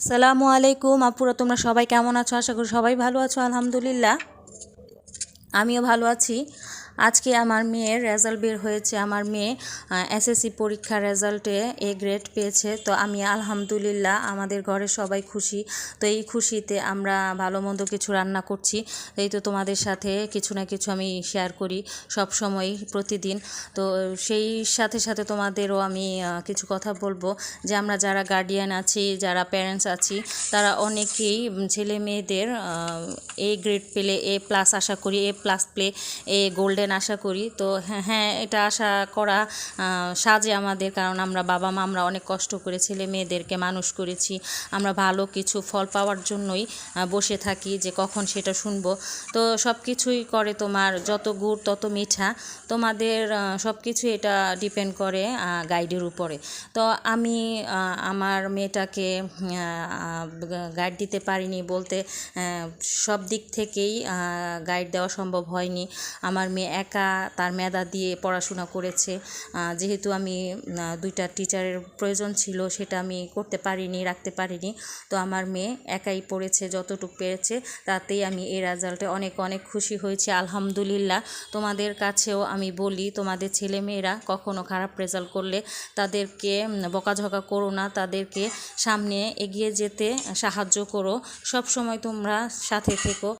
আসসালামু আলাইকুম আপুরা, তোমরা সবাই কেমন আছো? আশা করি সবাই ভালো আছো, আলহামদুলিল্লাহ। আমিও ভালো আছি। আজকে আমার মেয়ের রেজাল্ট বের হয়েছে। আমার মেয়ে এসএসসি পরীক্ষার রেজাল্টে এ গ্রেড পেয়েছে। তো আমি আলহামদুলিল্লাহ আমাদের ঘরে সবাই খুশি। তো এই খুশিতে আমরা ভালো মন্দ কিছু রান্না করছি। এই তো তোমাদের সাথে কিছু না কিছু আমি শেয়ার করি সব সময় প্রতিদিন। তো সেই সাথে সাথে তোমাদেরও আমি কিছু কথা বলব। যে আমরা যারা গার্ডিয়ান আছি, যারা প্যারেন্টস আছি, তারা অনেকেই ছেলে মেয়েদের এ গ্রেড পেলে এ প্লাস আশা করি A plus play a golden আশা করি। তো হ্যাঁ হ্যাঁ এটা আশা করা সাজে আমাদের, কারণ আমরা বাবা মা, আমরা অনেক কষ্ট করে ছেলে মেয়েদেরকে মানুষ করেছি। আমরা ভালো কিছু ফল পাওয়ার জন্যই বসে থাকি যে কখন সেটা শুনব। তো সব কিছুই করে তোমার যত গুড় তত মিঠা। তোমাদের সব কিছু এটা ডিপেন্ড করে গাইডের উপরে। তো আমি আমার মেয়েটাকে গাইড দিতে পারিনি বলতে সব দিক থেকেই গাইড দেওয়া সম্ভব হয়নি। আমার মেয়ে একা তার মেধা দিয়ে পড়াশোনা করেছে। যেহেতু আমি দুইটা টিচারের প্রয়োজন ছিল, সেটা আমি করতে পারিনি, রাখতে পারিনি। তো আমার মেয়ে একাই পড়েছে, যতটুকু পেরেছে, তাতেই আমি এই রেজাল্টে অনেক অনেক খুশি হয়েছি, আলহামদুলিল্লাহ। তোমাদের কাছেও আমি বলি, তোমাদের ছেলে মেয়েরা কখনো খারাপ রেজাল্ট করলে তাদেরকে বকাঝকা করো না, তাদেরকে সামনে এগিয়ে যেতে সাহায্য করো। সব সময় তোমরা সাথে থেকো।